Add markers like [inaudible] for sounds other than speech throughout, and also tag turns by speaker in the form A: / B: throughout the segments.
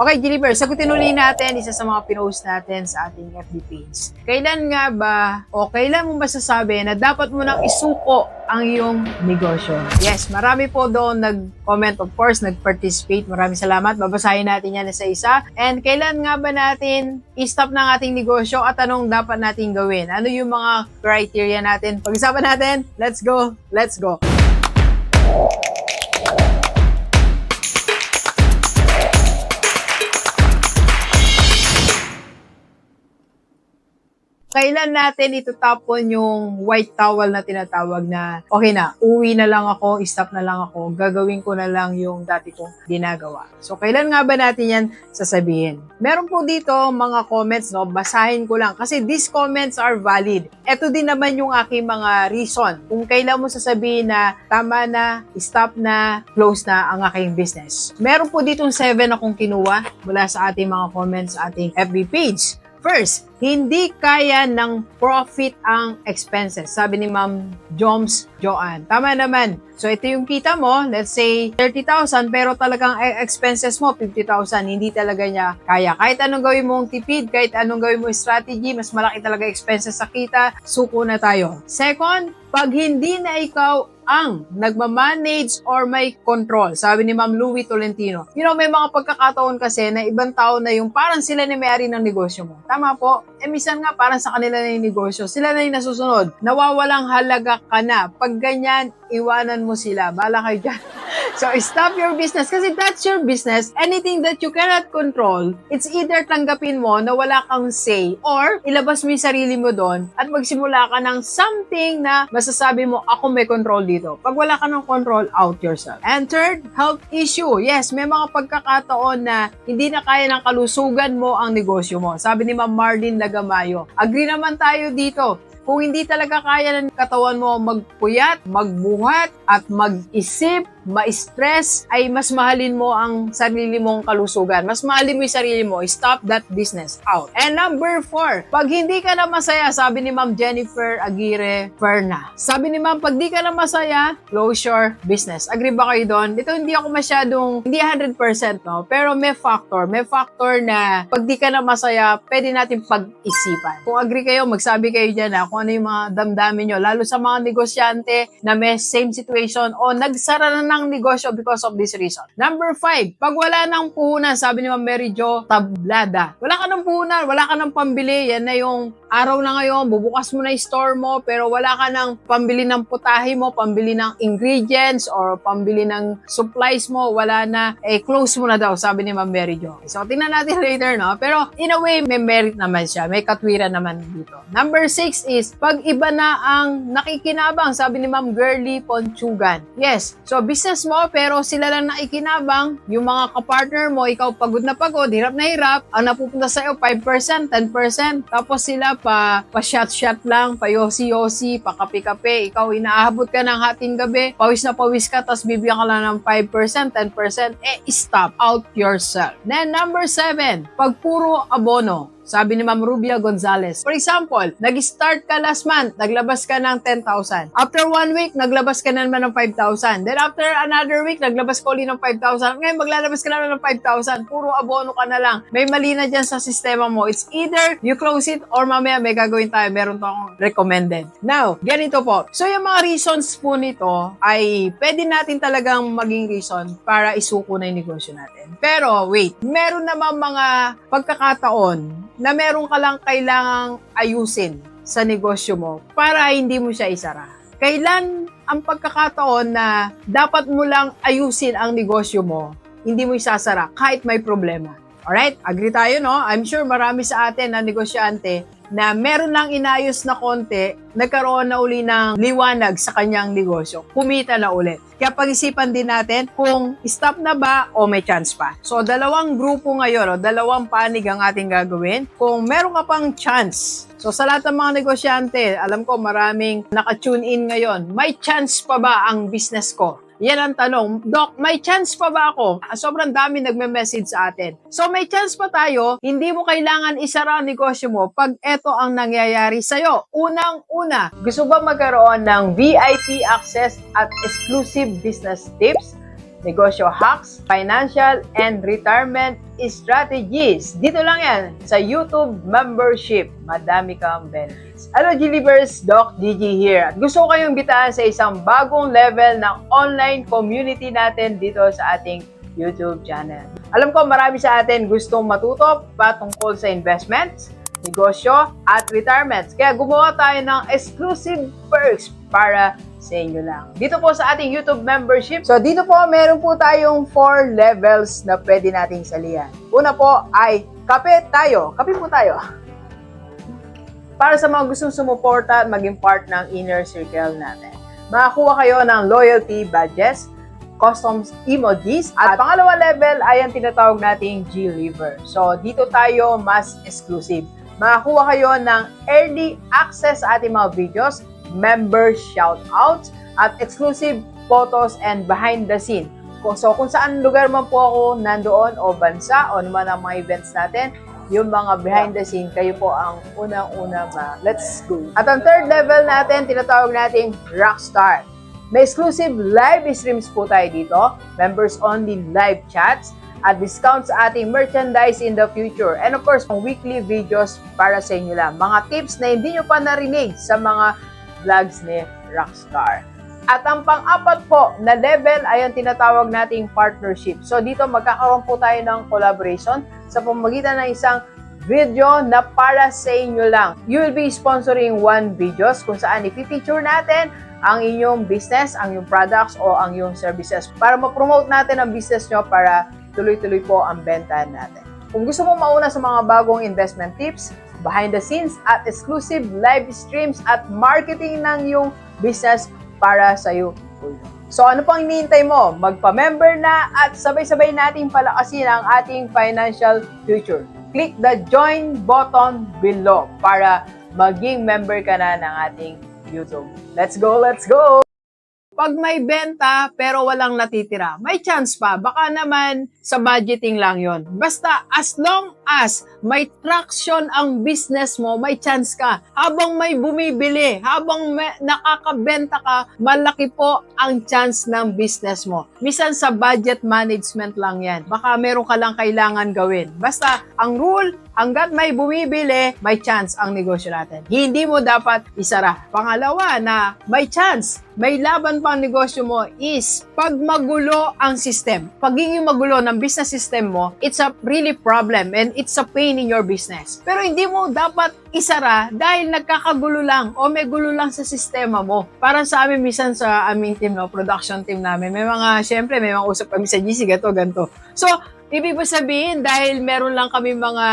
A: Okay, Gilliver, sagutin uli natin isa sa mga pinost natin sa ating FB page. Kailan nga ba o kailan mo masasabi na dapat mo nang isuko ang iyong negosyo? Yes, marami po doon nag-comment, of course, nag-participate. Maraming salamat. Babasahin natin yan isa-isa. And kailan nga ba natin i-stop ng ating negosyo at anong dapat natin gawin? Ano yung mga criteria natin? Pag-isapan natin, let's go, let's go. Kailan natin itutapon yung white towel na tinatawag na, okay na, uwi na lang ako, stop na lang ako, gagawin ko na lang yung dati kong ginagawa. So, kailan nga ba natin yan sasabihin? Meron po dito mga comments, no? Basahin ko lang. Kasi these comments are valid. Ito din naman yung aking mga reason. Kung kailan mo sasabihin na tama na, stop na, close na ang aking business. Meron po ditong 7 akong kinuha mula sa ating mga comments sa ating FB page. First, hindi kaya ng profit ang expenses. Sabi ni Ma'am Joms Joanne. Tama naman. So, ito yung kita mo, let's say 30,000, pero talagang e- expenses mo 50,000. Hindi talaga niya kaya. Kahit anong gawin mong tipid, kahit anong gawin mo strategy, mas malaki talaga expenses sa kita, suko na tayo. Second, pag hindi na ikaw ang nagmamanage or may control. Sabi ni Ma'am Louie Tolentino. You know, may mga pagkakataon kasi na ibang tao na yung parang sila na may-ari ng negosyo mo. Tama po? Eh, minsan nga parang sa kanila na yung negosyo. Sila na yung nasusunod. Nawawalang halaga ka na. Pag ganyan, iwanan mo sila. Bala kayo dyan. [laughs] So, stop your business kasi that's your business. Anything that you cannot control, it's either tanggapin mo na wala kang say or ilabas mo yung sarili mo doon at magsimula ka ng something na masasabi mo, ako may control dito. Pag wala ka ng control, out yourself. And third, health issue. Yes, may mga pagkakataon na hindi na kaya ng kalusugan mo ang negosyo mo. Sabi ni Ma'am Marlene Lagamayo. Agree naman tayo dito. Kung hindi talaga kaya ng katawan mo magpuyat, magbuhat, at mag-isip, ma-stress, ay mas mahalin mo ang sarili mong kalusugan. Mas mahalin mo yung sarili mo. Stop that business out. And number four, pag hindi ka na masaya, sabi ni Ma'am Jennifer Aguirre Ferna. Sabi ni Ma'am, pag di ka na masaya, close your business. Agree ba kayo doon? Dito hindi ako masyadong, hindi 100% no, pero may factor. May factor na pag di ka na masaya, pwede natin pag-isipan. Kung agree kayo, magsabi kayo dyan na kung ano yung mga damdamin nyo, lalo sa mga negosyante na may same situation o nagsara na ng negosyo because of this reason. Number five, pag wala ng puhunan, sabi ni Ma'am Mary Jo, tablada. Wala ka ng puhunan, wala ka ng pambili, yan na yung araw na ngayon, bubukas mo na yung store mo, pero wala ka ng pambili ng putahe mo, pambili ng ingredients, or pambili ng supplies mo, wala na, eh, close mo na daw, sabi ni Ma'am Mary Jo. So, tingnan natin [laughs] later, no? Pero, in a way, may merit naman siya, may katwiran naman dito. Number six is, pag iba na ang nakikinabang, sabi ni Ma'am Girly Ponchugan. Yes, so business mo, pero sila lang nakikinabang, yung mga kapartner mo, ikaw pagod na pagod, hirap na hirap, ang napupunta sa'yo, 5%, 10%, tapos sila pa, pa shot-shot lang, pa yosi-yosi, pa kape-kape, ikaw inaabot ka ng hating gabi, pawis na pawis ka, tapos bibigyan ka lang ng 5%, 10%, eh, stop out yourself. Then, number seven, pag puro abono, sabi ni Ma'am Rubia Gonzalez. For example, nag-start ka last month, naglabas ka ng 10,000. After one week, naglabas ka na naman ng 5,000. Then after another week, naglabas ka ulit ng 5,000. Ngayon, maglalabas ka na naman ng 5,000. Puro abono ka na lang. May mali na dyan sa sistema mo. It's either you close it or mamaya may gagawin tayo. Meron to akong recommended. Now, ganito po. So, yung mga reasons po nito ay pwede natin talagang maging reason para isuko na yung negosyo natin. Pero, wait. Meron naman mga pagkakataon na meron ka lang kailangang ayusin sa negosyo mo para hindi mo siya isara. Kailan ang pagkakataon na dapat mo lang ayusin ang negosyo mo, hindi mo isasara kahit may problema. Alright? Agree tayo, no? I'm sure marami sa atin na negosyante na meron lang inayos na konti, nagkaroon na uli ng liwanag sa kanyang negosyo. Kumita na ulit. Kaya pag-isipan din natin kung stop na ba o may chance pa. So, dalawang grupo ngayon, o, dalawang panig ang ating gagawin. Kung meron ka pang chance, so sa lahat ng mga negosyante, alam ko maraming naka-tune in ngayon, may chance pa ba ang business ko? Yan ang tanong. Doc, may chance pa ba ako? Ah, Sobrang dami nagme-message sa atin. So may chance pa tayo, hindi mo kailangan isara ang negosyo mo pag eto ang nangyayari sa'yo. Unang-una, gusto ba magkaroon ng VIP access at exclusive business tips? negosyo hacks, financial, and retirement strategies. Dito lang yan sa YouTube membership. Madami kang benefits. Hello, Gilivers! Doc Gigi here. At gusto ko kayong bitaan sa isang bagong level ng online community natin dito sa ating YouTube channel. Alam ko marami sa atin gustong matuto patungkol sa investments, negosyo, at retirements. Kaya gumawa tayo ng exclusive perks para sa inyo lang. Dito po sa ating YouTube membership. So dito po meron po tayong 4 levels na pwede nating salihan. Una po ay kape tayo. Kape po tayo. [laughs] Para sa mga gustong sumuporta at maging part ng inner circle natin. Makakuha kayo ng loyalty badges, customs emojis, at pangalawa level ay ang tinatawag nating G-Liver. So dito tayo mas exclusive. Makakuha kayo ng early access sa ating mga videos, member shoutouts, at exclusive photos and behind the scene. So kung saan lugar man po ako nandoon o bansa o naman ang mga events natin, yung mga behind the scene, kayo po ang unang-una ma. Let's go! At ang third level natin, tinatawag nating Rockstar. May exclusive live streams po tayo dito, members only live chats, at discounts sa ating merchandise in the future. And of course, weekly videos para sa inyo lang. Mga tips na hindi nyo pa narinig sa mga vlogs ni Rockstar. At ang pang-apat po na level ay ang tinatawag nating partnership. So dito magkakaroon po tayo ng collaboration sa pamagitan ng isang video na para sa inyo lang. You will be sponsoring one videos kung saan i-feature natin ang inyong business, ang inyong products o ang inyong services para ma-promote natin ang business nyo para tuloy-tuloy po ang benta natin. Kung gusto mo mauna sa mga bagong investment tips, behind the scenes at exclusive live streams at marketing ng iyong business para sa iyo. So ano pang hinihintay mo? Magpa-member na at sabay-sabay nating palakasin ang ating financial future. Click the join button below para maging member ka na ng ating YouTube. Let's go, let's go! Pag may benta pero walang natitira, may chance pa. Baka naman sa budgeting lang yon. Basta as long as may traction ang business mo, may chance ka. Habang may bumibili, habang may, nakakabenta ka, malaki po ang chance ng business mo. Misan sa budget management lang yan. Baka meron ka lang kailangan gawin. Basta ang rule, hanggat may bumibili, may chance ang negosyo natin. Hindi mo dapat isara. Pangalawa na may chance, may laban pa ang negosyo mo is pag magulo ang system. Pagiging magulo ng business system mo, it's a really problem and it's a pain in your business. Pero hindi mo dapat isara dahil nagkakagulo lang o may gulo lang sa sistema mo. Para sa amin, minsan sa aming team, no, production team namin, may mga, syempre, may mga usap kami sa GC, gato, ganto. So, Ibig po sabihin, dahil meron lang kami mga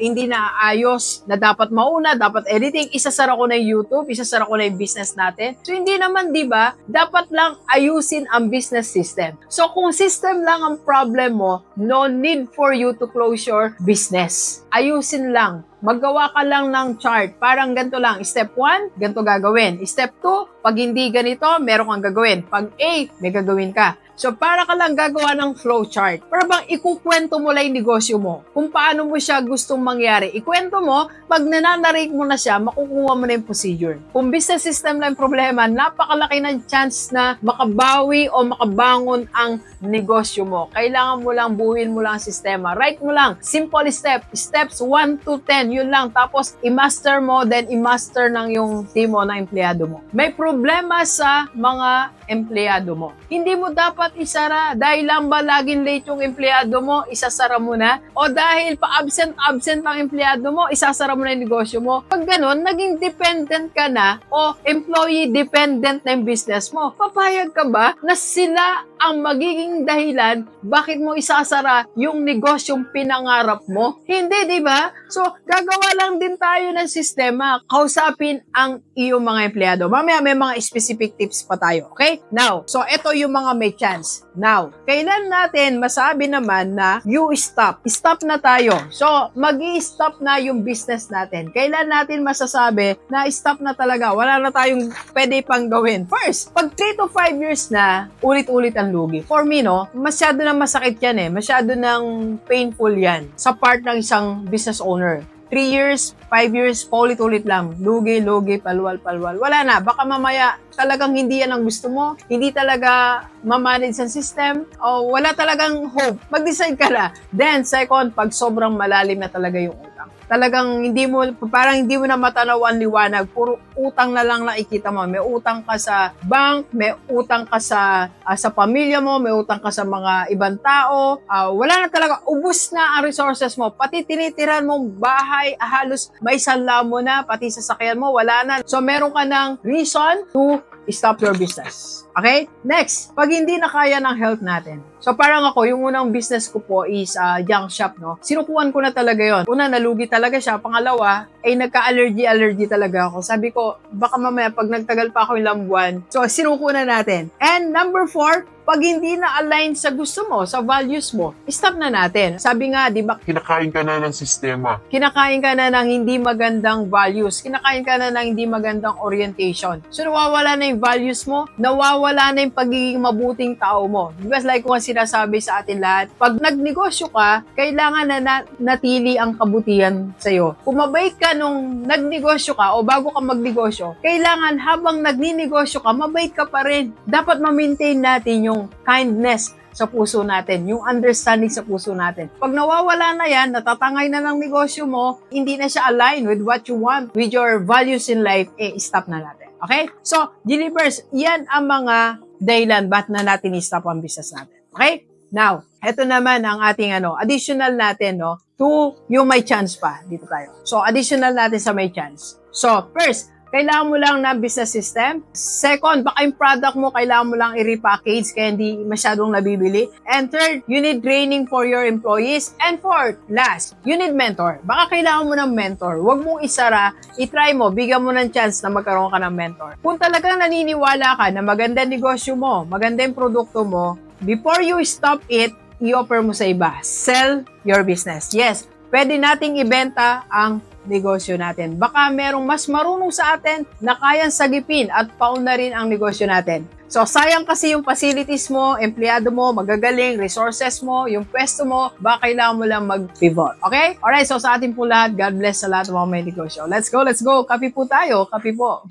A: hindi na ayos na dapat mauna, dapat editing, isasara ko na yung YouTube, isasara ko na yung business natin. So, hindi naman, di ba, dapat lang ayusin ang business system. So, kung system lang ang problem mo, no need for you to close your business. Ayusin lang. Maggawa ka lang ng chart. Parang ganito lang. Step 1, ganito gagawin. Step 2, pag hindi ganito, meron kang gagawin. Pag A, may gagawin ka. So, para ka lang gagawa ng flow chart. Para bang ikukwento mo lang yung negosyo mo. Kung paano mo siya gustong mangyari. Ikwento mo, pag nananarate mo na siya, makukuha mo na yung procedure. Kung business system lang problema, napakalaki ng chance na makabawi o makabangon ang negosyo mo. Kailangan mo lang buuin mo lang ang sistema. Write mo lang. Simple step. Steps 1 to 10. Yun lang. Tapos, i-master mo, then i-master ng yung team mo, ng empleyado mo. May problema sa mga empleyado mo. Hindi mo dapat isara dahil lang ba laging late yung empleyado mo, isasara mo na? O dahil pa-absent-absent ang empleyado mo, isasara mo na yung negosyo mo? Pag ganun, naging dependent ka na o employee dependent na yung business mo. Papayag ka ba na sila ang magiging dahilan bakit mo isasara yung negosyong pinangarap mo? Hindi, di ba? So, gagawa lang din tayo ng sistema. Kausapin ang iyong mga empleyado. Mamaya may mga specific tips pa tayo, okay? Now, so ito yung mga may chance. Now, kailan natin masabi naman na you stop? Stop na tayo. So, mag stop na yung business natin. Kailan natin masasabi na stop na talaga? Wala na tayong pwede pang gawin. First, pag 3 to 5 years na, ulit-ulit ang lugi. For me, no, masyado na masakit yan eh. Masyado nang painful yan sa part ng isang business owner. 3 years, 5 years, paulit-ulit lang. Lugi, lugi, palwal, palwal. Wala na. Baka mamaya talagang hindi yan ang gusto mo. Hindi talaga mamanage ang system. O wala talagang hope. Mag-decide ka na. Then, second, pag sobrang malalim na talaga yung utang. Talagang hindi mo, parang hindi mo na matanaw ang liwanag. Puro utang na lang nakikita mo. May utang ka sa bank, may utang ka sa, ah, sa pamilya mo, may utang ka sa mga ibang tao. Ah, wala na talaga. Ubus na ang resources mo. Pati tinitiran mong bahay, ah, halos may sanla mo na. Pati sasakyan mo, wala na. So, meron ka ng reason to stop your business. Okay? Next, pag hindi na kaya ng health natin. So parang ako, yung unang business ko po is uh, junk shop, no? Sinukuan ko na talaga yon. Una, nalugi talaga siya. Pangalawa, ay nagka-allergy-allergy talaga ako. Sabi ko, baka mamaya pag nagtagal pa ako ilang buwan. So, sinuko na natin. And number four, pag hindi na align sa gusto mo, sa values mo, stop na natin. Sabi nga, di ba,
B: Kinakain ka na ng sistema.
A: kinakain ka na ng hindi magandang values, kinakain ka na ng hindi magandang orientation. So nawawala na yung values mo, nawawala na yung pagiging mabuting tao mo. Because like kung sinasabi sa atin lahat, pag nagnegosyo ka, kailangan na, na natili ang kabutihan sa'yo. Kung mabait ka nung nagnegosyo ka o bago ka magnegosyo, kailangan habang nagninegosyo ka, mabait ka pa rin. Dapat ma-maintain natin yung kindness sa puso natin, yung understanding sa puso natin. Pag nawawala na yan, natatangay na ng negosyo mo, hindi na siya align with what you want, with your values in life, eh, stop na natin. Okay? So, Delivers, yan ang mga dahilan ba't na natin i-stop ang business natin. Okay? Now, eto naman ang ating ano, additional natin, no, to yung may chance pa. Dito tayo. So, additional natin sa may chance. So, first, kailangan mo lang ng business system. Second, baka yung product mo, kailangan mo lang i-repackage kaya hindi masyadong nabibili. And third, you need training for your employees. And fourth, last, you need mentor. Baka kailangan mo ng mentor. Huwag mong isara, itry mo, bigyan mo ng chance na magkaroon ka ng mentor. Kung talagang naniniwala ka na maganda negosyo mo, maganda yung produkto mo, before you stop it, i-offer mo sa iba. Sell your business. Yes, pwede nating ibenta ang negosyo natin. Baka merong mas marunong sa atin na kayang sagipin at pauna rin ang negosyo natin. So, sayang kasi yung facilities mo, empleyado mo, magagaling, resources mo, yung pwesto mo, baka kailangan mo lang mag-pivot. Okay? Alright, so sa ating po lahat, God bless sa lahat ng mga may negosyo. Let's go, let's go. Kapi po tayo. Kapi po.